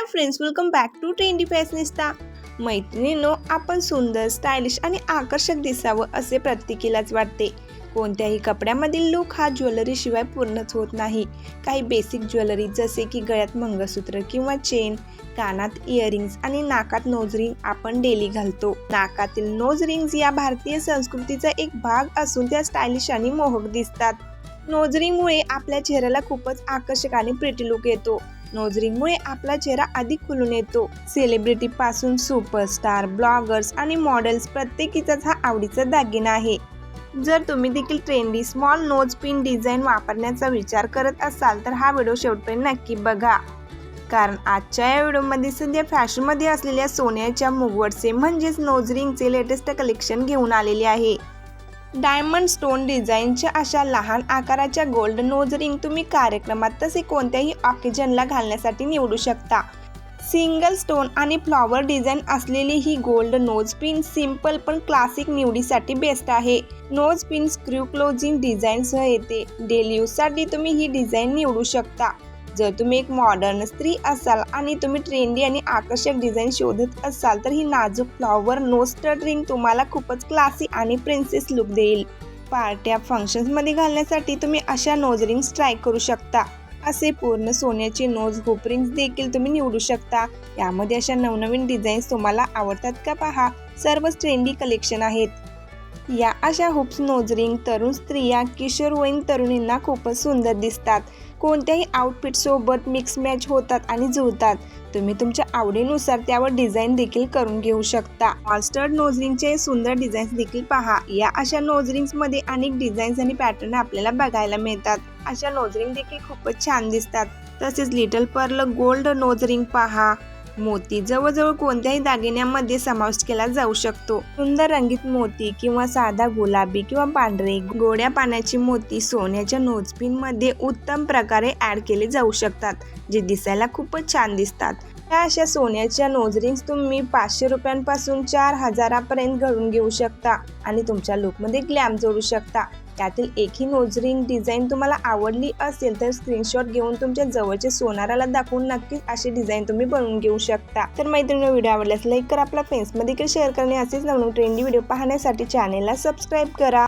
Hi friends welcome back to trendy fashionista मैत्रिणींनो आपण सुंदर स्टायलिश आणि आकर्षक दिसावं असे प्रत्येकीलाच वाटते. कोणत्याही कपड्यामधील लुक हा ज्वेलरीशिवाय पूर्णच होत नाही. काही बेसिक ज्वेलरी जसे की गळ्यात मंगळसूत्र किंवा चेन कानात इयरिंग्स आणि नाकात नोज रिंग आपण डेली घालतो. नाकातील नोज रिंग्स या भारतीय संस्कृतीचा एक भाग असून त्या स्टायलिश आणि मोहक दिसतात. नोजरिंगमुळे आपल्या चेहऱ्याला खूपच आकर्षक आणि प्रिटी लुक येतो. नोजरिंगमुळे आपला चेहरा अधिक खुलून येतो. सेलिब्रिटी पासून सुपरस्टार ब्लॉगर्स आणि मॉडेल्स प्रत्येकीचाच हा आवडीचा दागिना आहे. जर तुम्ही देखील trendy small nose pin design वापरण्याचा विचार करत असाल तर हा व्हिडिओ शेवटपर्यंत नक्की बघा. कारण आजच्या या व्हिडिओमध्ये सध्या फॅशनमध्ये असलेल्या सोन्याच्या मुगवटचे म्हणजेच नोजरिंगचे लेटेस्ट कलेक्शन घेऊन आलेले आहे. डायमंड स्टोन डिझाईनच्या अशा लहान आकाराच्या गोल्ड नोज रिंग तुम्ही कार्यक्रमात तसे कोणत्याही ऑकेजनला घालण्यासाठी निवडू शकता. सिंगल स्टोन आणि फ्लॉवर डिझाईन असलेली ही गोल्ड नोज पिन सिंपल पण क्लासिक निवडीसाठी बेस्ट आहे. नोज पिन स्क्रू क्लोजिंग डिझाईनसह येते. डेली यूजसाठी तुम्ही ही डिझाईन निवडू शकता. जर तुम्ही एक मॉडर्न स्त्री असाल आणि तुम्ही ट्रेंडी आणि आकर्षक डिझाईन शोधत असाल तर ही नाजूक फ्लॉवर नोस्टड रिंग तुम्हाला खूपच क्लासी आणि प्रिन्सेस लुक देईल. पार्ट्या फंक्शन्समध्ये घालण्यासाठी तुम्ही अशा नोज रिंग्स ट्राय करू शकता. असे पूर्ण सोन्याचे नोज हुप रिंग्स देखील तुम्ही निवडू शकता. यामध्ये अशा नवनवीन डिझाईन्स तुम्हाला आवडतात का पहा? सर्वच ट्रेंडी कलेक्शन आहेत. या अशा हुप्स नोज रिंग तरुण स्त्रिया किशोरवयीन तरुणींना खूपच सुंदर दिसतात. कोणत्याही आउटफिटसोबत मिक्स मॅच होतात आणि जुळतात. तुम्ही तुमच्या आवडीनुसार त्यावर डिझाईन देखील करून घेऊ शकता. मॉन्स्टर्ड नोजरिंगचे सुंदर डिझाईन्स देखील पहा. या अशा नोजरिंग्समध्ये अनेक डिझाईन्स आणि पॅटर्न आपल्याला बघायला मिळतात. अशा नोजरिंग देखील खूपच छान दिसतात. तसेच लिटल पर्ल गोल्ड नोजरिंग पहा. मोती जवळजवळ कोणत्याही दागिन्यामध्ये समाविष्ट केला जाऊ शकतो. सुंदर रंगीत मोती किंवा साधा गुलाबी किंवा पांढरे गोड्या पाण्याची मोती सोन्याच्या नोजपिनमध्ये उत्तम प्रकारे ऍड केले जाऊ शकतात जे दिसायला खूपच छान दिसतात. या अशा सोन्याच्या नोजरिंग्स तुम्ही पाचशे रुपयांपासून चार हजारापर्यंत घडून घेऊ शकता आणि तुमच्या लुकमध्ये ग्लॅम जोडू शकता. त्यातील एकही नोजरिंग डिझाईन तुम्हाला आवडली असेल तर स्क्रीनशॉट घेऊन तुमच्या जवळच्या सोनाराला दाखवून नक्कीच अशी डिझाईन तुम्ही बनवून घेऊ शकता. तर मैत्रिणी व्हिडिओ आवडल्यास लाईक करा आपल्या फ्रेंड्समध्ये देखील शेअर करणे असेच नवीन ट्रेंडी व्हिडिओ पाहण्यासाठी चॅनेलला सबस्क्राईब करा.